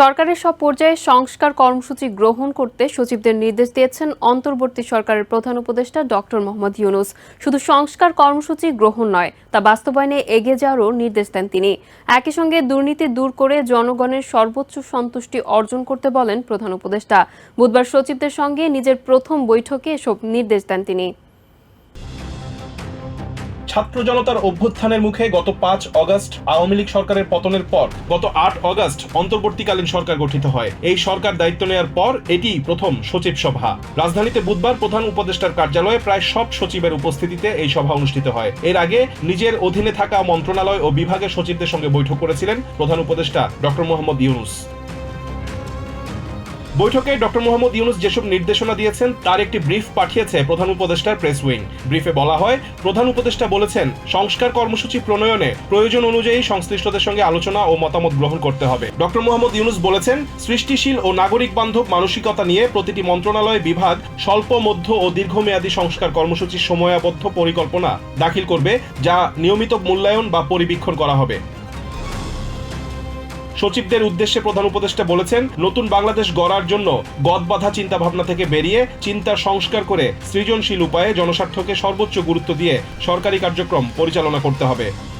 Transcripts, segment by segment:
সরকারের সব পর্যায়ে সংস্কার কর্মসূচি গ্রহণ করতে সচিবদের নির্দেশ দিয়েছেন অন্তর্বর্তী সরকারের প্রধান উপদেষ্টা ডক্টর মোহাম্মদ ইউনুস। শুধু সংস্কার কর্মসূচি গ্রহণ নয়, তা বাস্তবায়নে এগিয়ে যাওয়ারও নির্দেশ দেন তিনি। একই সঙ্গে দুর্নীতি দূর করে জনগণের সর্বোচ্চ সন্তুষ্টি অর্জন করতে বলেন প্রধান উপদেষ্টা। বুধবার সচিবদের সঙ্গে নিজের প্রথম বৈঠকে এসব নির্দেশ দেন তিনি। ছাত্র জনতার অভ্যুত্থানের মুখে গত পাঁচ অগস্ট আওয়ামী লীগ সরকারের পতনের পর গত আট অগস্ট অন্তর্বর্তীকালীন সরকার গঠিত হয়। এই সরকার দায়িত্ব নেওয়ার পর এটি প্রথম সচিব সভা। রাজধানীতে বুধবার প্রধান উপদেষ্টার কার্যালয়ে প্রায় সব সচিবের উপস্থিতিতে এই সভা অনুষ্ঠিত হয়। এর আগে নিজের অধীনে থাকা মন্ত্রণালয় ও বিভাগের সচিবদের সঙ্গে বৈঠক করেছিলেন প্রধান উপদেষ্টা ডক্টর মোহাম্মদ ইউনুস। বৈঠকে ডক্টর মোহাম্মদ ইউনুস যেসব নির্দেশনা দিয়েছেন, তার একটি ব্রিফ পাঠিয়েছে প্রধান উপদেষ্টার প্রেস উইং। ব্রিফে বলা হয়, প্রধান উপদেষ্টা বলেছেন, সংস্কার কর্মসূচি প্রণয়নে প্রয়োজন অনুযায়ী সংশ্লিষ্টদের সঙ্গে আলোচনা ও মতামত গ্রহণ করতে হবে। ডক্টর মোহাম্মদ ইউনুস বলেছেন, সৃষ্টিশীল ও নাগরিক বান্ধব মানসিকতা নিয়ে প্রতিটি মন্ত্রণালয় বিভাগ স্বল্প, মধ্য ও দীর্ঘমেয়াদী সংস্কার কর্মসূচির সময়াবদ্ধ পরিকল্পনা দাখিল করবে, যা নিয়মিত মূল্যায়ন বা পরিবীক্ষণ করা হবে। সচিবদের উদ্দেশ্যে প্রধান উপদেষ্টা বলেছেন, নতুন বাংলাদেশ গড়ার জন্য গদবাধা চিন্তা ভাবনা থেকে বেরিয়ে চিন্তা সংস্কার করে সৃজনশীল উপায়ে জনস্বার্থকে সর্বোচ্চ গুরুত্ব দিয়ে সরকারি কার্যক্রম পরিচালনা করতে হবে।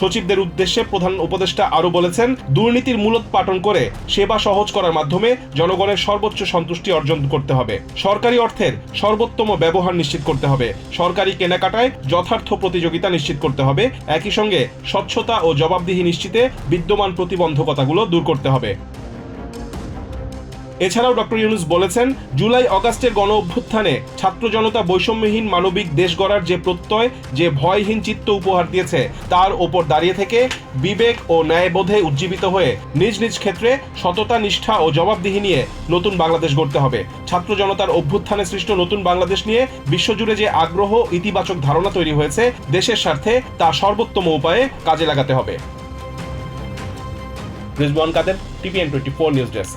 সচিবদের উদ্দেশ্যে প্রধান উপদেষ্টা আরও বলেছেন, দুর্নীতির মূলোৎপাটন করে সেবা সহজ করার মাধ্যমে জনগণের সর্বোচ্চ সন্তুষ্টি অর্জন করতে হবে। সরকারি অর্থের সর্বোত্তম ব্যবহার নিশ্চিত করতে হবে। সরকারি কেনাকাটায় যথার্থ প্রতিযোগিতা নিশ্চিত করতে হবে। একই সঙ্গে স্বচ্ছতা ও জবাবদিহি নিশ্চিতে বিদ্যমান প্রতিবন্ধকতাগুলো দূর করতে হবে। এছাড়াও ডক্টর ইউনুস বলেছেন, জুলাই অগাস্টের গণ অভ্যুত্থানে ছাত্র জনতা বৈষম্যহীন মানবিক দেশ গড়ার যে প্রত্যয়, যে ভয়হীন চিত্ত উপহার দিয়েছে, তার ওপর দাঁড়িয়ে থেকে বিবেক ও ন্যায়বোধে উজ্জীবিত হয়ে নিজ নিজ ক্ষেত্রে সততা, নিষ্ঠা ও জবাবদিহি নিয়ে নতুন বাংলাদেশ গড়তে হবে। ছাত্র জনতার অভ্যুত্থানে সৃষ্ট নতুন বাংলাদেশ নিয়ে বিশ্বজুড়ে যে আগ্রহ ইতিবাচক ধারণা তৈরি হয়েছে, দেশের স্বার্থে তা সর্বোত্তম উপায়ে কাজে লাগাতে হবে। Rizwan Kader TPN twenty four news desk.